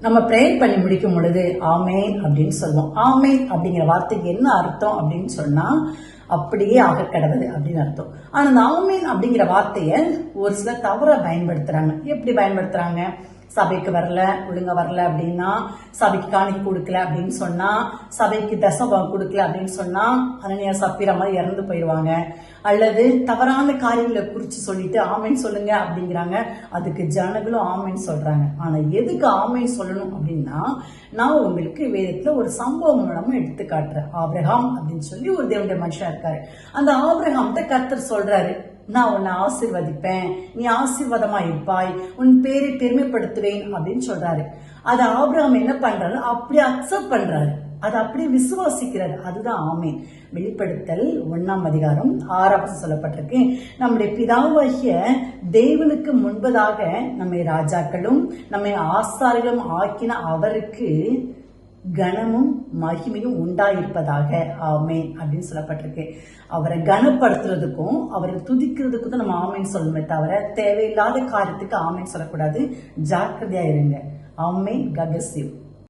நம்ம ப்ரேயர் பண்ணி முடிக்கும் பொழுது ஆமேன் அப்படின்னு சொல்லுவோம். ஆமேன் அப்படிங்கிற வார்த்தைக்கு என்ன அர்த்தம் அப்படின்னு சொன்னா அப்படியே ஆக கிடவுது அப்படின்னு அர்த்தம். ஆனா அந்த அப்படிங்கிற வார்த்தையை ஒரு சிலர் தவற பயன்படுத்துறாங்க. எப்படி பயன்படுத்துறாங்க? சபைக்கு வரல ஒழுங்க வரல அப்படின்னா சபைக்கு காணிக்கு கொடுக்கல அப்படின்னு சொன்னா சபைக்கு தசபம் கொடுக்கல அப்படின்னு சொன்னா அனனியா சப்பீரா மாதிரி இறந்து போயிடுவாங்க. அல்லது தவறான காரியங்களை குறிச்சு சொல்லிட்டு ஆமைன்னு சொல்லுங்க அப்படிங்கிறாங்க. அதுக்கு ஜனங்களும் ஆமைன்னு சொல்றாங்க. ஆனா எதுக்கு ஆமைன்னு சொல்லணும் அப்படின்னா நான் உங்களுக்கு வேதத்துல ஒரு சம்பவம் மூலமா எடுத்து காட்டுறேன் ஆபிரகாம் அப்படின்னு சொல்லி ஒரு தேவனுடைய மனுஷன் இருக்காரு. அந்த ஆபிரகாம்கிட்ட கர்த்தர் சொல்றாரு நான் உன்னை ஆசிர்வதிப்பேன். நீ ஆசீர்வாதமா இருப்பாய். உன் பேரை பெருமைப்படுத்துவேன். அப்படின்னு சொல்றாரு. அது ஆபிரகாம் என்ன பண்றாரு? அப்படியே அக்செப்ட் பண்றாரு. அதை அப்படியே விசுவாசிக்கிறார். அதுதான் ஆமேன். வெளிப்படுத்தல் ஒண்ணாம் அதிகாரம் ஆறாவது சொல்லப்பட்டிருக்கு. நம்முடைய பிதாவாகிய தேவனுக்கு முன்பதாக நம்மை ராஜாக்களும் நம்மை ஆசாரிகளும் ஆக்கின அவருக்கு கனமும் மகிமையும் உண்டாயிருப்பதாக ஆமேன் அப்படின்னு சொல்லப்பட்டிருக்கு. அவரை கனப்படுத்துறதுக்கும் அவரை துதிக்கிறதுக்கும் தான் நம்ம ஆமேன் சொல்லணுமே தவிர தேவையில்லாத காரியத்துக்கு ஆமேன் சொல்லக்கூடாது. ஜாக்கிரதையா இருங்க. ஆமேன். ககசிவ்